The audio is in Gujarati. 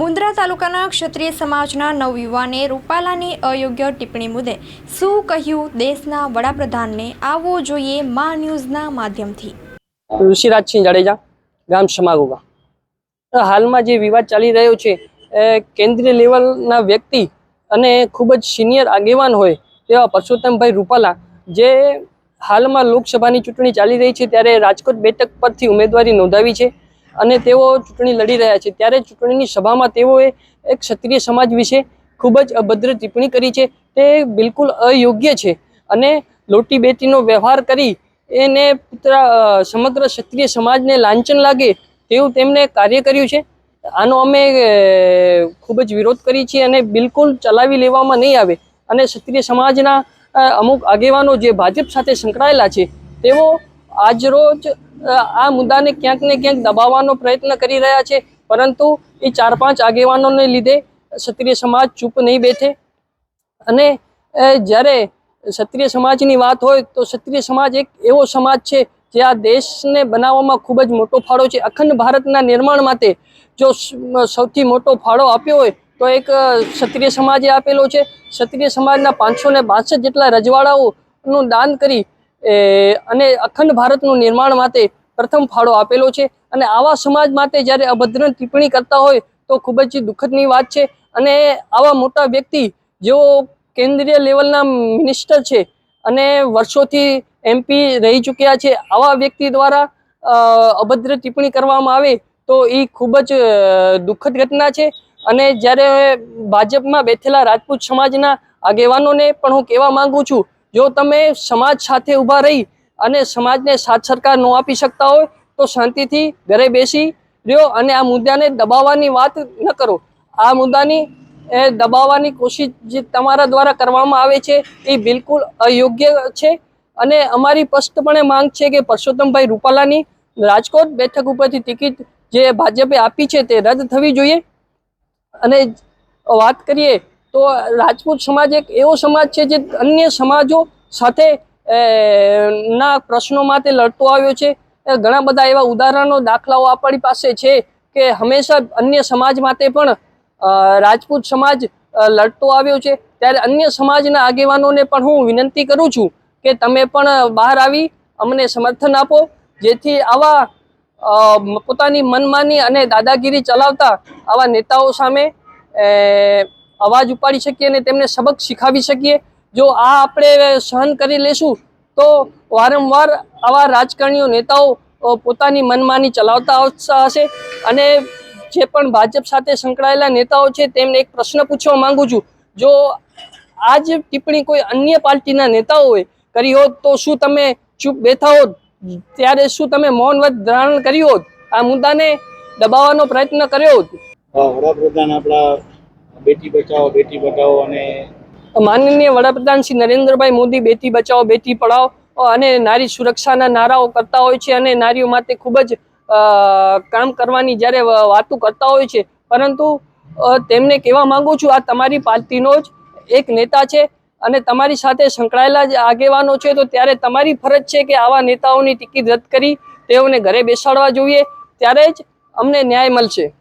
મુન્દ્રા તાલુકાના ક્ષત્રિય સમાજના નવયુવાને રૂપાલાની અયોગ્ય ટિપ્પણી મુદ્દે શું કહ્યું દેશના વડાપ્રધાનને? આવવો જોઈએ મા ન્યૂઝના માધ્યમથી. ઋષિરાજસિંહ જાડેજા ગામ સમાગોગા. હાલમાં જે વિવાદ ચાલી રહ્યો છે કેન્દ્રીય લેવલના વ્યક્તિ અને ખૂબ જ સિનિયર આગેવાન હોય તેવા પરસોત્તમભાઈ રૂપાલા, જે હાલમાં લોકસભાની ચૂંટણી ચાલી રહી છે, ત્યારે રાજકોટ બેઠક પરથી ઉમેદવારી નોંધાવી છે. અને તેઓ ચૂંટણી લડી રહ્યા છે. ત્યારે ચૂંટણીની સભામાં તેઓએ એક ક્ષત્રિય સમાજ વિશે ખૂબ જ અભદ્ર ટિપ્પણી કરી છે. તે બિલકુલ અયોગ્ય છે અને લોટી બેટીનો વ્યવહાર કરી એને સમગ્ર ક્ષત્રિય સમાજને લાંચન લાગે તેવું તેમણે કાર્ય કર્યું છે. આનો અમે ખૂબ જ વિરોધ કરી છીએ અને બિલકુલ ચલાવી લેવામાં નહીં આવે. અને ક્ષત્રિય સમાજના અમુક આગેવાનો જે ભાજપ સાથે સંકળાયેલા છે, તેઓ આજરોજ રોજ આ મુદ્દાને ક્યાંક ને ક્યાંક દબાવવાનો પ્રયત્ન કરી રહ્યા છે, પરંતુ એ ચાર પાંચ આગેવાનોને લીધે ક્ષત્રિય સમાજ ચૂપ નહીં બેઠે. અને જ્યારે ક્ષત્રિય સમાજની વાત હોય તો ક્ષત્રિય સમાજ એક એવો સમાજ છે જે આ દેશને બનાવવામાં ખૂબ જ મોટો ફાળો છે. અખંડ ભારતના નિર્માણ માટે જો સૌથી મોટો ફાળો આપ્યો હોય તો એક ક્ષત્રિય સમાજે આપેલો છે. ક્ષત્રિય સમાજના પાંચસો ને બાસઠ જેટલા રજવાડાઓનું દાન કરી અને અખંડ ભારતનું નિર્માણ માટે પ્રથમ ફાળો આપેલો છે. અને આવા સમાજ માટે જ્યારે અભદ્ર ટિપ્પણી કરતા હોય તો ખૂબ જ દુઃખદની વાત છે. અને આવા મોટા વ્યક્તિ જેઓ કેન્દ્રીય લેવલના મિનિસ્ટર છે અને વર્ષોથી એમપી રહી ચૂક્યા છે, આવા વ્યક્તિ દ્વારા અભદ્ર ટિપ્પણી કરવામાં આવે તો એ ખૂબ જ દુઃખદ ઘટના છે. અને જ્યારે ભાજપમાં બેઠેલા રાજપૂત સમાજના આગેવાનોને પણ હું કહેવા માગું છું જો તમે સમાજ સાથે ઊભા રહી અને સમાજને સાથ સરકાર ન આપી શકતા હોય, તો શાંતિથી ઘરે બેસી રહ્યો અને આ મુદ્દાને દબાવવાની વાત ન કરો. આ મુદ્દાની, એ દબાવવાની કોશિશ જે તમારા દ્વારા કરવામાં આવે છે, એ બિલકુલ અયોગ્ય છે. અને અમારી સ્પષ્ટપણે માંગ છે કે પરસોત્તમભાઈ રૂપાલાની રાજકોટ બેઠક ઉપરથી ટિકિટ જે ભાજપે આપી છે તે રદ થવી જોઈએ. અને વાત કરીએ તો રાજપૂત સમાજ એક એવો સમાજ છે જે અન્ય સમાજો સાથે ના પ્રશ્નો માટે લડતો આવ્યો છે. ઘણા બધા એવા ઉદાહરણો, દાખલાઓ આપણી પાસે છે કે હંમેશા અન્ય સમાજ માટે પણ રાજપૂત સમાજ લડતો આવ્યો છે. ત્યારે અન્ય સમાજના આગેવાનોને પણ હું વિનંતી કરું છું કે તમે પણ બહાર આવી અમને સમર્થન આપો, જેથી આવા પોતાની મનમાની અને દાદાગીરી ચલાવતા આવા નેતાઓ સામે અવાજ ઉપાડી શકીએ અને તેમને સબક શીખવી શકીએ. જો આ આપણે સહન કરી લેશું, તો વારંવાર આવા રાજકારણીઓ નેતાઓ પોતાની મનમાની ચલાવતા હશે અને જે પણ ભાજપ સાથે સંકળાયેલા નેતાઓ છે, તેમને એક પ્રશ્ન પૂછવા માંગુ છું. જો આ જ ટિપ્પણી કોઈ અન્ય પાર્ટીના નેતાઓએ કરી હોત, તો શું તમે ચૂપ બેઠા હોત? ત્યારે શું તમે મૌન વ્રત ધારણ કર્યું હોત? આ મુદ્દાને દબાવવાનો પ્રયત્ન કર્યો હોત? વડાપ્રધાન આપણા બેટી બચાવો, બેટી પઢાઓ અને માનનીય વડાપ્રધાન શ્રી નરેન્દ્રભાઈ મોદી બેટી બચાવો, બેટી પઢાઓ અને નારી સુરક્ષાના નારાઓ કરતા હોય છે અને નારીઓ માટે ખૂબ જ કામ કરવાની જ્યારે વાતો કરતા હોય છે. પરંતુ તેમને કહેવા માંગુ છું, આ તમારી પાર્ટીનો જ એક નેતા છે અને તમારી સાથે સંકળાયેલા જ આગેવાનો છે, તો ત્યારે તમારી ફરજ છે કે આવા નેતાઓની ટિકિટ રદ કરી, તેઓને ઘરે બેસાડવા જોઈએ. ત્યારે જ અમને ન્યાય મળશે.